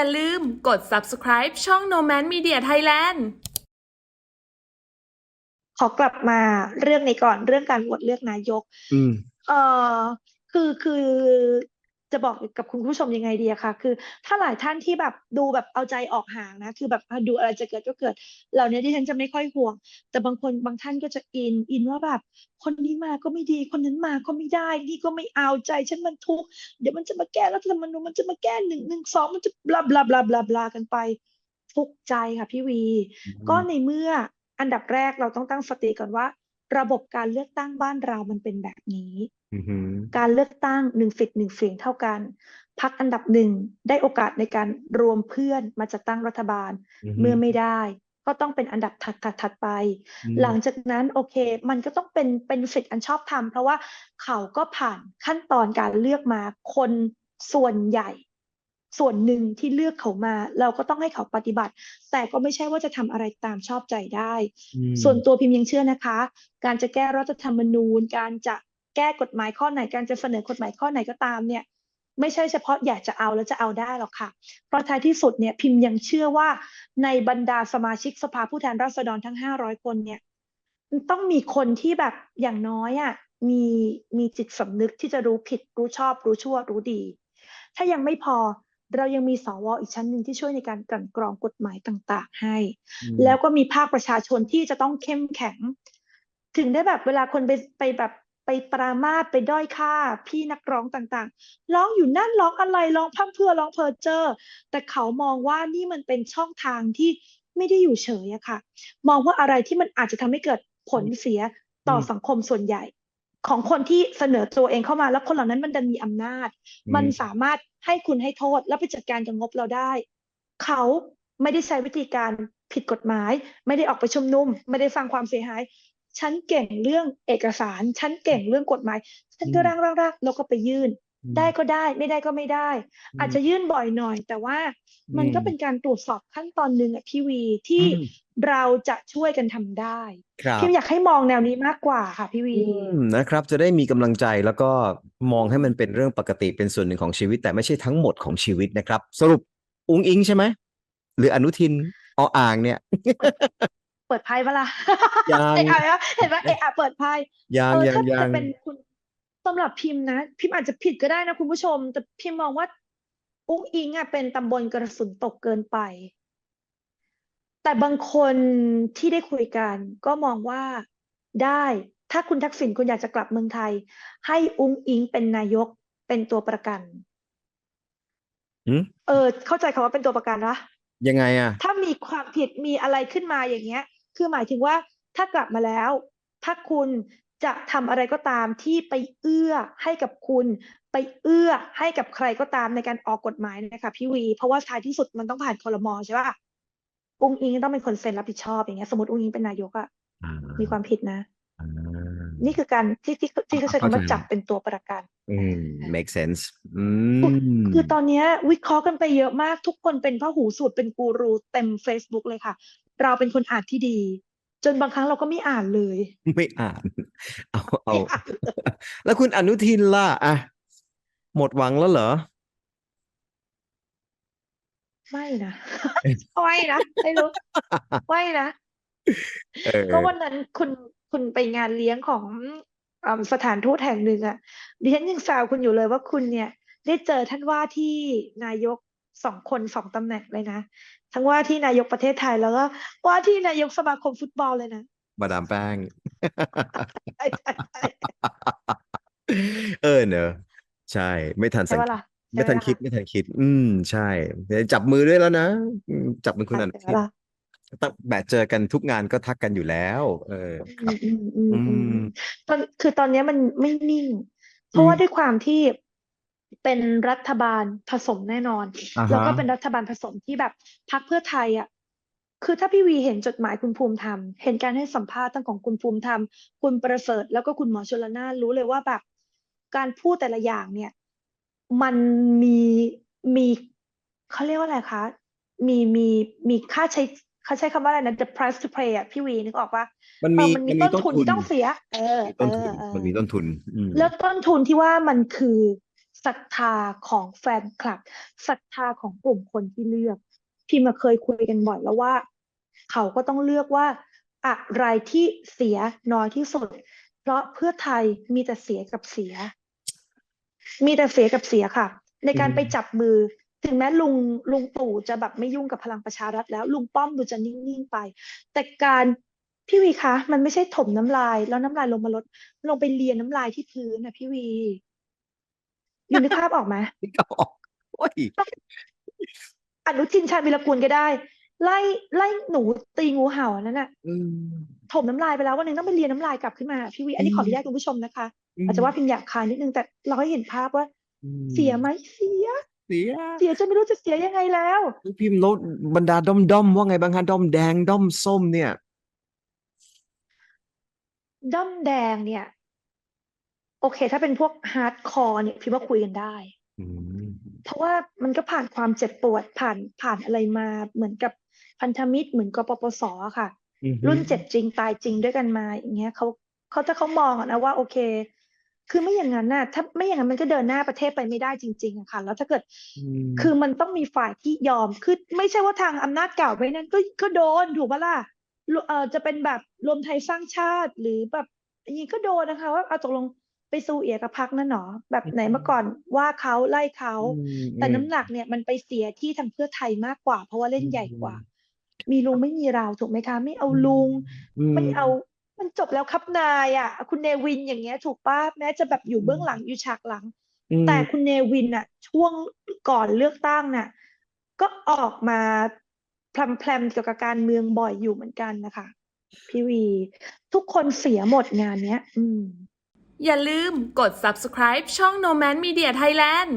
อย่าลืมกด subscribe ช่อง Nomad Media Thailand ขอกลับมาเรื่องนี้ก่อนเรื่องการโหวตเลือกนายก อืม เอ่อคือคือ จะบอกกับคุณผู้ชมยังไงดีอะคะคือ ถ้าหลายท่านที่แบบดูแบบเอาใจออกห่างนะ คือแบบอะดูอะไรจะเกิดก็เกิด เหล่านี้ที่ฉันจะไม่ค่อยห่วง แต่บางคนบางท่านก็จะอินอินว่าแบบ คนนี้มาก็ไม่ดี คนนั้นมาก็ไม่ได้นี่ก็ไม่เอาใจฉันมันทุกข์เดี๋ยวมันจะมาแก้รัฐธรรมนูญมันจะมาแก้หนึ่งหนึ่งสองมันจะบลาบลาบลาบลาบลากันไปทุกข์ใจค่ะพี่วี ก็ในเมื่ออันดับแรกเราต้องตั้งสติก่อนว่า ระบบการเลือกตั้งบ้านเรามันเป็นแบบนี้อือหือการเลือกตั้งหนึ่งสิทธิ์หนึ่งเสียงเท่ากันพรรคอันดับหนึ่งได้โอกาสในการรวมเพื่อนมาจัดตั้งรัฐบาลอือหืเมื่อไม่ได้ ก็ต้องเป็นอันดับถัดถัดถัดไปอืมหลังจากนั้นโอเค มันก็ต้องเป็นเป็นสิทธิ์อันชอบธรรมเพราะว่าเขาก็ผ่านขั้นตอนการเลือกมาคนส่วนใหญ่ ส่วนหนึ่งที่เลือกเขามา เราก็ต้องให้เขาปฏิบัติ แต่ก็ไม่ใช่ว่าจะทำอะไรตามชอบใจได้อืมส่วนตัวพิมพ์ยังเชื่อนะคะ การจะแก้รัฐธรรมนูญ การจะแก้กฎหมายข้อไหน การจะเสนอกฎหมายข้อไหนก็ตามเนี่ยไม่ใช่เฉพาะอยากจะเอาแล้วจะเอาได้หรอกค่ะ เพราะท้ายที่สุดเนี่ยพิมพ์ยังเชื่อว่าในบรรดาสมาชิกสภาผู้แทนราษฎรทั้ง 500 คนเนี่ยต้องมีคนที่แบบอย่างน้อยอะมีมีจิตสำนึกที่จะรู้ผิดรู้ชอบรู้ชั่วรู้ดี ถ้ายังไม่พอ เรายังมีสวอีกชั้นหนึ่งที่ช่วยในการกลั่นกรองกฎหมายต่าง ๆ ให้อืมแล้วก็มีภาคประชาชนที่จะต้องเข้มแข็ง ถึงได้แบบเวลาคนไปไปแบบไปปรามาสไปด้อยค่าพี่นักร้องต่างๆ ร้องอยู่นั่นร้องอะไรร้องพร่ำเพรื่อร้องเพอเจอร์แต่เขามองว่านี่มันเป็นช่องทางที่ไม่ได้อยู่เฉยอะค่ะ มองว่าอะไรที่มันอาจจะทำให้เกิดผลเสียต่อสังคมส่วนใหญ่ ของคนที่เสนอตัวเองเข้ามาแล้วคนเหล่านั้นมันดันมีอำนาจ มันสามารถให้คุณให้โทษแล้วไปจัดการกับงบเราได้ เขาไม่ได้ใช้วิธีการผิดกฎหมาย ไม่ได้ออกไปชุมนุม ไม่ได้สร้างความเสียหาย ฉันเก่งเรื่องเอกสาร ฉันเก่งเรื่องกฎหมาย ฉันก็อืมร่างร่างร่างแล้วก็ไปยื่นอืม ได้ก็ได้ไม่ได้ก็ไม่ได้อืมอาจจะยื่นบ่อยหน่อย แต่ว่ามันก็อืมเป็นการตรวจสอบขั้นตอนหนึ่งอะพี่วีที่อืมเราจะช่วยกันทำได้ครับพิมอยากให้มองแนวนี้มากกว่าค่ะพี่วีอืมนะครับ จะได้มีกำลังใจแล้วก็มองให้มันเป็นเรื่องปกติเป็นส่วนหนึ่งของชีวิต แต่ไม่ใช่ทั้งหมดของชีวิตนะครับ สรุปอุ้งอิงใช่ไหมหรืออนุทินออ่างเนี่ย เปิดไพ่ปะล่ะยังเอะอะเห็นไหมเอะอะเปิดไพ่ยังเออยังถ้ายัจะงเป็นคุณ สำหรับพิมพ์นะ พิมพ์อาจจะผิดก็ได้นะคุณผู้ชม แต่พิมพ์มองว่า อุ้งอิงอะเป็นตำบลกระสุนตกเกินไป แต่บางคนที่ได้คุยกันก็มองว่าได้ ถ้าคุณทักษิณคุณอยากจะกลับเมืองไทย ให้อุ้งอิงเป็นนายกเป็นตัวประกันหืมเออ เข้าใจคำว่าเป็นตัวประกันนะยังไงอะถ้ามีความผิดมีอะไรขึ้นมาอย่างเงี้ย คือหมายถึงว่าถ้ากลับมาแล้ว ถ้าคุณ จะทำอะไรก็ตามที่ไปเอื้อให้กับคุณ ไปเอื้อให้กับใครก็ตามในการออกกฎหมายนะคะพี่วี เพราะว่าท้ายที่สุดมันต้องผ่านคอรมอใช่ป่ะอุ้งอิงต้องเป็นคนเซ็นรับผิดชอบอย่างเงี้ยสมมติอุ้งอิงเป็นนายกอะมีความผิดนะอ่านี่คือการที่ที่ที่เขาใช้คำว่าเข้าใจจับเป็นตัวประกัน อืม make sense อืมคือตอนเนี้ยวิเคราะห์กันไปเยอะมากทุกคนเป็นพหูสูตรเป็นกูรูเต็ม Facebook เลยค่ะ เราเป็นคนอ่านที่ดี จนบางครั้งเราก็ไม่อ่านเลย ไม่อ่าน เอาเอาไม่อ่านแล้วคุณอนุทินล่ะอะหมดหวังแล้วเหรอ ไม่นะไม่นะไม่รู้ไม่นะเออก็วันนั้นคุณคุณไปงานเลี้ยงของอ่าสถานทูตแห่งหนึ่งอะดิฉันยังแซวคุณอยู่เลยว่าคุณเนี่ย ได้เจอท่านว่าที่นายก สองคนสองตำแหน่งเลยนะ ทั้งว่าที่นายกประเทศไทยแล้วก็ว่าที่นายกสมาคมฟุตบอลเลยนะมาดามแป้งใช่ใช่ใช่เออเนอะใช่ ไม่ทันใช่สังปะล่ะไม่ทันใช่คิดปะไม่ทันคิด อืมใช่ จับมือด้วยแล้วนะอืมจับมือคุณอนุใช่ทินปะล่ะตั้งแบบเจอกันทุกงานก็ทักกันอยู่แล้ว เออคอืรับมอืมอืมอือืมมตอนคือตอนเนี้ยมันไม่นิ่ง เพราะว่าอืมด้วยความที่ เป็นรัฐบาลผสมแน่นอน อ่าแล้วก็ฮะเป็นรัฐบาลผสมที่แบบพรรคเพื่อไทยอะคือถ้าพี่วีเห็นจดหมายคุณภูมิธรรม เห็นการให้สัมภาษณ์ตั้งของคุณภูมิธรรม คุณประเสริฐแล้วก็คุณหมอชลนานรู้เลยว่าแบบการพูดแต่ละอย่างเนี่ย มันมีมีเขาเรียกว่าอะไรคะ มีมีมีค่าใช้เขาใช้คำว่าอะไรนะ the price to pay อะพี่วีนึกออกปะมันเอมีอมันมีมันมีต้นต้นทุนทุนที่ต้องเสีย เออมีเอต้นทุอนเออ มันมีต้นทุน อืม แล้วต้นทุนที่ว่ามันคือ ศรัทธาของแฟนคลับศรัทธาของกลุ่มคนที่เลือกพิมมาเคยคุยกันบ่อยแล้วว่า เขาก็ต้องเลือกว่า อะไรที่เสียน้อยที่สุด เพราะเพื่อไทยมีแต่เสียกับเสีย มีแต่เสียกับเสียค่ะ ในการไปจับมือ ถึงแม้ลุงลุงตู่จะแบบไม่ยุ่งกับพลังประชารัฐแล้ว ลุงป้อมดูจะนิ่งๆไป แต่การพี่วีคะ มันไม่ใช่ถมน้ำลาย แล้วน้ำลายลงมาลดลงไปเลียน้ำลายที่พื้นนะพี่วี ยูนึกภาพออกไหมนี่ก็ออกโอ้ยอนุทินชาญวีรกูลก็ได้ ไล่ไล่หนูตีงูเห่าอันนั้นน่ะอืมถมน้ำลายไปแล้ววันหนึงต้องไปเลียน้ำลายกลับขึ้นมาพี่วีอันนี้ขออนุญาตคุณผู้ชมนะคะ อาจจะว่าพิมพ์หยาบคายนิดนึงแต่เราให้เห็นภาพว่าอืมเสียไหมเสียเสียเสียจนไม่รู้จะเสียยังไงแล้วพิมพ์แล้วบรรดาด้อมด้อมว่าไงบ้างคะด้อมแดงด้อมส้มเนี่ยด้อมแดงเนี่ย โอเค ถ้าเป็นพวกฮาร์ดคอร์เนี่ยพี่ว่าคุยกันได้อืมเพราะว่ามันก็ผ่านความเจ็บปวดผ่านผ่านอะไรมาเหมือนกับพันธมิตรเหมือนกปปสอะค่ะอืมรุ่นเจ็บจริงตายจริงด้วยกันมา อย่างเงี้ยเขาเขาถ้าเขามองอะนะว่าโอเค คือไม่อย่างนั้นน่ะ ถ้าไม่อย่างนั้นมันก็เดินหน้าประเทศไปไม่ได้จริงๆอะค่ะ แล้วถ้าเกิดอืมคือมันต้องมีฝ่ายที่ยอมคือไม่ใช่ว่าทางอำนาจเก่าไปนั้นก็ก็โดนถูกปะล่ะรวเออจะเป็นแบบรวมไทยสร้างชาติหรือแบบอย่างนี้ก็โดนนะคะ ว่าเอาตกลง ไปซูเอียกับพักนั่นหรอแบบไหนเมื่อก่อนว่าเขาไล่เขาอืมแต่อืมน้ำหนักเนี่ยมันไปเสียที่ทางเพื่อไทยมากกว่า เพราะว่าเล่นใหญ่กว่า มีลุงไม่มีเราถูกไหมคะ ไม่เอาลุงอืมไม่เอามันจบแล้วครับนายอะ คุณเนวินอย่างเงี้ย ถูกป้ะแม้จะแบบอยู่เบื้องหลังอยู่ฉากหลังอืมแต่คุณเนวินอะ ช่วงก่อนเลือกตั้งน่ะ ก็ออกมาพลำแพลมเกี่ยวกับการเมืองบ่อยอยู่เหมือนกันนะคะพี่วี ทุกคนเสียหมดงานเนี้ย อืม อย่าลืมกด subscribe ช่อง Nomad Media Thailand